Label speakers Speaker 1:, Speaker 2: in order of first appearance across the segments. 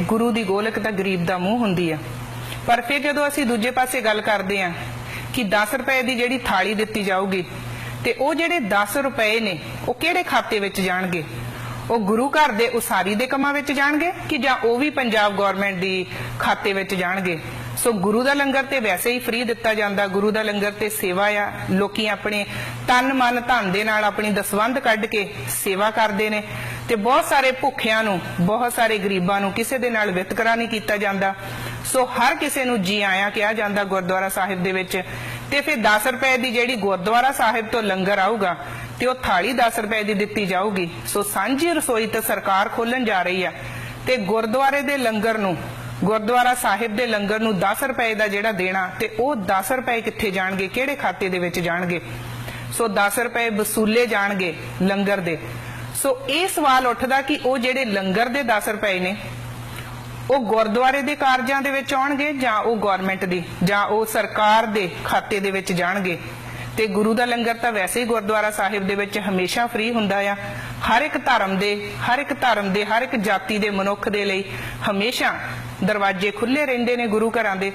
Speaker 1: ਗੁਰੂ ਦੀ ਗੋਲਕ ਤਾਂ ਗਰੀਬ ਦਾ ਮੂੰਹ ਹੁੰਦੀ ਆ। ਪਰ ਫਿਰ ਜਦੋਂ ਅਸੀਂ ਦੂਜੇ ਪਾਸੇ ਗੱਲ ਕਰਦੇ ਆ ਕਿ 10 ਰੁਪਏ ਦੀ ਜਿਹੜੀ ਥਾਲੀ ਦਿੱਤੀ ਜਾਊਗੀ ਤੇ ਉਹ ਜਿਹੜੇ 10 ਰੁਪਏ ਨੇ, ਉਹ ਕਿਹੜੇ ਖਾਤੇ ਵਿੱਚ ਜਾਣਗੇ? ਉਹ ਗੁਰੂ ਘਰ ਦੇ ਉਸਾਰੀ ਦੇ ਕੰਮਾਂ ਵਿੱਚ ਜਾਣਗੇ ਕਿ ਜਾਂ ਉਹ ਵੀ ਪੰਜਾਬ ਗਵਰਨਮੈਂਟ ਦੀ ਖਾਤੇ ਵਿੱਚ ਜਾਣਗੇ? ਸੋ ਗੁਰੂ ਦਾ ਲੰਗਰ ਤੇ ਵੈਸੇ ਹੀ ਫ੍ਰੀ ਦਿੱਤਾ ਜਾਂਦਾ। ਗੁਰੂ ਦਾ ਲੰਗਰ ਤੇ ਸੇਵਾ ਆ। ਲੋਕੀ ਆਪਣੇ ਤਨ ਮਨ ਧਨ ਦੇ ਨਾਲ ਆਪਣੀ ਦਸਵੰਧ ਕੱਢ ਕੇ ਸੇਵਾ ਕਰਦੇ ਨੇ। ਤੇ ਬਹੁਤ ਸਾਰੇ ਭੁੱਖਿਆਂ ਨੂੰ, ਬਹੁਤ ਸਾਰੇ ਗਰੀਬਾਂ ਨੂੰ ਕਿਸੇ ਦੇ ਨਾਲ ਵਿਤਕਰਾ ਨਹੀਂ ਕੀਤਾ ਜਾਂਦਾ। ਸੋ ਹਰ ਕਿਸੇ ਨੂੰ ਜੀ ਆਇਆਂ ਕਿਹਾ ਜਾਂਦਾ ਗੁਰਦੁਆਰਾ ਸਾਹਿਬ ਦੇ ਵਿੱਚ। ਤੇ ਫਿਰ 10 ਰੁਪਏ ਦੀ ਜਿਹੜੀ ਗੁਰਦੁਆਰਾ ਸਾਹਿਬ ਤੋਂ ਲੰਗਰ ਆਊਗਾ, ਤੇ ਉਹ ਥਾਲੀ 10 ਰੁਪਏ ਦੀ ਦਿੱਤੀ ਜਾਊਗੀ। ਸੋ ਸਾਂਝੀ ਰਸੋਈ ਤੇ ਸਰਕਾਰ ਖੋਲਣ ਜਾ ਰਹੀ ਆ। ਤੇ ਗੁਰਦੁਆਰੇ ਦੇ ਲੰਗਰ ਨੂੰ, ਗੁਰਦੁਆਰਾ ਸਾਹਿਬ ਦੇ ਲੰਗਰ ਨੂੰ 10 ਰੁਪਏ ਦਾ ਜਿਹੜਾ ਦੇਣਾ, ਤੇ ਉਹ 10 ਰੁਪਏ ਕਿੱਥੇ ਜਾਣਗੇ, ਕਿਹੜੇ ਖਾਤੇ ਦੇ ਵਿੱਚ ਜਾਣਗੇ? ਸੋ 10 ਰੁਪਏ ਵਸੂਲੇ ਜਾਣਗੇ ਲੰਗਰ ਦੇ। ਸੋ ਇਹ ਸਵਾਲ ਉੱਠਦਾ ਕਿ ਉਹ ਜਿਹੜੇ ਲੰਗਰ ਦੇ 10 ਰੁਪਏ ਨੇ, ਉਹ ਗੁਰਦੁਆਰੇ ਦੇ ਕਾਰਜਾਂ ਦੇ ਵਿੱਚ ਆਉਣਗੇ ਜਾਂ ਉਹ ਗਵਰਨਮੈਂਟ ਦੀ, ਜਾਂ ਉਹ ਸਰਕਾਰ ਦੇ ਖਾਤੇ ਦੇ ਵਿੱਚ ਜਾਣਗੇ? ਤੇ ਗੁਰੂ ਦਾ ਲੰਗਰ ਤਾਂ ਵੈਸੇ ਹੀ ਗੁਰਦੁਆਰਾ ਸਾਹਿਬ ਦੇ ਵਿੱਚ ਹਮੇਸ਼ਾ ਫ੍ਰੀ ਹੁੰਦਾ ਆ। ਹਰ ਇੱਕ ਧਰਮ ਦੇ, ਹਰ ਇੱਕ ਧਰਮ ਦੇ, ਹਰ ਇੱਕ ਜਾਤੀ ਦੇ ਮਨੁੱਖ ਦੇ ਲਈ ਹਮੇਸ਼ਾ ਦਰਵਾਜ਼ੇ ਖੁੱਲੇ ਰਹਿੰਦੇ ਨੇ ਗੁਰੂ ਘਰਾਂ ਦੇ।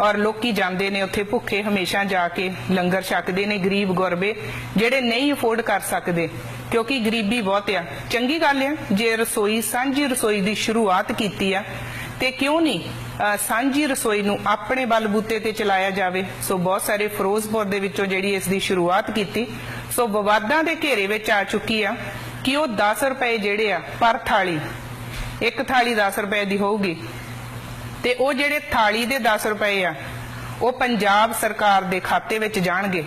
Speaker 1: ਔਰ ਲੋਕੀ ਜਾਂਦੇ ਨੇ ਉੱਥੇ ਭੁੱਖੇ ਹਮੇਸ਼ਾ ਜਾ ਕੇ ਲੰਗਰ ਛਕਦੇ ਨੇ ਗਰੀਬ ਗੁਰਬੇ, ਜਿਹੜੇ ਨਹੀਂ ਅਫੋਰਡ ਕਰ ਸਕਦੇ, ਕਿਉਂਕਿ ਗਰੀਬੀ ਬਹੁਤ ਆ। ਚੰਗੀ ਗੱਲ ਆ, ਜੇ ਰਸੋਈ, ਸਾਂਝੀ ਰਸੋਈ ਦੀ ਸ਼ੁਰੂਆਤ ਕੀਤੀ ਆ, ਤੇ ਕਿਉਂ ਨਹੀਂ ਸਾਂਝੀ ਰਸੋਈ ਨੂੰ ਆਪਣੇ ਬਲਬੂਤੇ ਤੇ ਚਲਾਇਆ ਜਾਵੇ। ਸੋ ਬਹੁਤ ਸਾਰੇ ਫਿਰੋਜ਼ਪੁਰ ਦੇ ਵਿੱਚੋਂ ਜਿਹੜੀ ਇਸ ਦੀ ਸ਼ੁਰੂਆਤ ਕੀਤੀ, ਸੋ ਵਿਵਾਦਾਂ ਦੇ ਘੇਰੇ ਵਿੱਚ ਆ ਚੁੱਕੀ ਆ ਕਿ ਉਹ 10 ਰੁਪਏ ਜਿਹੜੇ ਆ, ਪਰ ਥਾਲੀ, ਇੱਕ ਥਾਲੀ 10 ਰੁਪਏ ਦੀ ਹੋਊਗੀ। ਤੇ ਉਹ ਜਿਹੜੇ ਥਾਲੀ ਦੇ 10 ਰੁਪਏ ਆ, ਉਹ ਪੰਜਾਬ ਸਰਕਾਰ ਦੇ ਖਾਤੇ ਵਿੱਚ ਜਾਣਗੇ।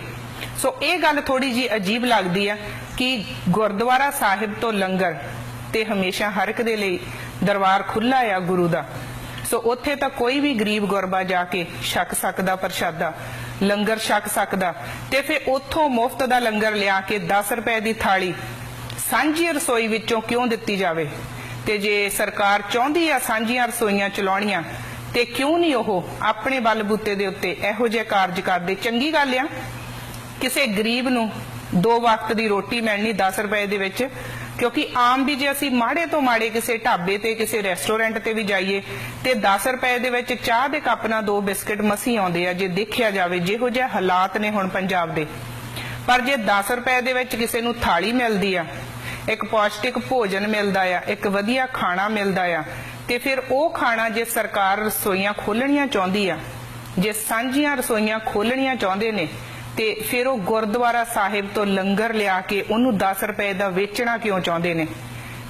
Speaker 1: ਸੋ ਇਹ ਗੱਲ ਥੋੜੀ ਜੀ ਅਜੀਬ ਲੱਗਦੀ ਆ ਕਿ ਗੁਰਦੁਆਰਾ ਸਾਹਿਬ ਤੋਂ ਲੰਗਰ ਤੇ ਹਮੇਸ਼ਾ ਹਰ ਇੱਕ ਦੇ ਲਈ ਦਰਬਾਰ ਖੁੱਲਾ ਆ ਗੁਰੂ ਦਾ। ਸੋ ਉੱਥੇ ਤਾਂ ਕੋਈ ਵੀ ਗਰੀਬ ਗੁਰਬਾ ਜਾ ਕੇ ਛਕ ਸਕਦਾ, ਪ੍ਰਸ਼ਾਦਾ, ਲੰਗਰ ਛਕ ਸਕਦਾ ਤੇ ਫਿਰ ਉੱਥੋਂ ਮੁਫਤ ਦਾ ਲੰਗਰ ਲਿਆ ਕੇ 10 ਰੁਪਏ ਦੀ ਥਾਲੀ ਸਾਂਝੀ ਰਸੋਈ ਵਿੱਚੋਂ ਕਿਉਂ ਦਿੱਤੀ ਜਾਵੇ? ਤੇ ਜੇ ਸਰਕਾਰ ਚਾਹੁੰਦੀ ਆ ਸਾਂਝੀਆਂ ਰਸੋਈਆਂ ਚਲਾਉਣੀਆਂ ਤੇ ਕਿਉਂ ਨਹੀਂ ਉਹ ਆਪਣੇ ਬਲਬੂਤੇ ਦੇ ਉੱਤੇ ਇਹੋ ਜਿਹੇ ਕਾਰਜ ਕਰਦੇ? ਚੰਗੀ ਗੱਲ ਆ। ਕਿਸੇ ਗਰੀਬ ਨੂੰ ਦੋ ਵਕਤ ਦੀ ਰੋਟੀ ਮਿਲਣੀ 10 ਰੁਪਏ ਦੇ ਵਿੱਚ, ਕਿਉਂਕਿ ਆਮ ਵੀ ਜੇ ਅਸੀਂ ਮਾੜੇ ਤੋਂ ਮਾੜੇ ਕਿਸੇ ਢਾਬੇ ਤੇ, ਕਿਸੇ ਰੈਸਟੋਰੈਂਟ ਤੇ ਵੀ ਜਾਈਏ, ਤੇ 10 ਰੁਪਏ ਦੇ ਵਿੱਚ ਚਾਹ ਦੇ ਕੱਪ ਨਾਲ ਦੋ ਬਿਸਕਟ ਮਸੀ ਆਉਂਦੇ ਆ, ਜੇ ਦੇਖਿਆ ਜਾਵੇ, ਜਿਹੋ ਜਿਹੇ ਹਾਲਾਤ ਨੇ ਹੁਣ ਪੰਜਾਬ ਦੇ। ਪਰ ਜੇ 10 ਰੁਪਏ ਦੇ ਵਿੱਚ ਕਿਸੇ ਨੂੰ ਥਾਲੀ ਮਿਲਦੀ ਆ, ਇੱਕ ਪੌਸ਼ਟਿਕ ਭੋਜਨ ਮਿਲਦਾ ਆ, ਇੱਕ ਵਧੀਆ ਖਾਣਾ ਮਿਲਦਾ ਆ ਤੇ ਫਿਰ ਉਹ ਖਾਣਾ ਜੇ ਸਰਕਾਰ ਰਸੋਈਆਂ ਖੋਲਣੀਆਂ ਚਾਹੁੰਦੀ ਆ, ਜੇ ਸਾਂਝੀਆਂ ਰਸੋਈਆਂ ਖੋਲਣੀਆਂ ਚਾਹੁੰਦੇ ਨੇ, ਤੇ ਫਿਰ ਉਹ ਗੁਰਦੁਆਰਾ ਸਾਹਿਬ ਤੋਂ ਲੰਗਰ ਲਿਆ ਕੇ ਉਹਨੂੰ 10 ਰੁਪਏ ਦਾ ਵੇਚਣਾ ਕਿਉਂ ਚਾਹੁੰਦੇ ਨੇ?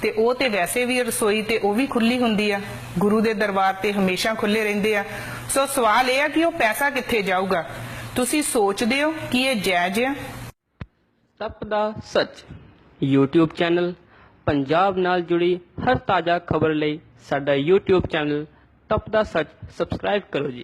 Speaker 1: ਤੇ ਉਹ ਤੇ ਵੈਸੇ ਵੀ ਰਸੋਈ ਤੇ ਉਹ ਵੀ ਖੁੱਲੀ ਹੁੰਦੀ ਆ, ਗੁਰੂ ਦੇ ਦਰਬਾਰ ਤੇ ਹਮੇਸ਼ਾ ਖੁੱਲੇ ਰਹਿੰਦੇ ਆ। ਸੋ ਸਵਾਲ ਇਹ ਆ ਕਿ ਉਹ ਪੈਸਾ ਕਿੱਥੇ ਜਾਊਗਾ? ਤੁਸੀਂ ਸੋਚਦੇ ਹੋ ਕਿ ਇਹ ਜਾਇਜ਼ ਆ?
Speaker 2: ਤਪ ਦਾ ਸੱਚ। YouTube ਚੈਨਲ ਪੰਜਾਬ ਨਾਲ ਜੁੜੀ ਹਰ ਤਾਜ਼ਾ ਖਬਰ ਲਈ ਸਾਡਾ YouTube ਚੈਨਲ ਤਪ ਦਾ ਸੱਚ ਸਬਸਕ੍ਰਾਈਬ ਕਰੋ ਜੀ।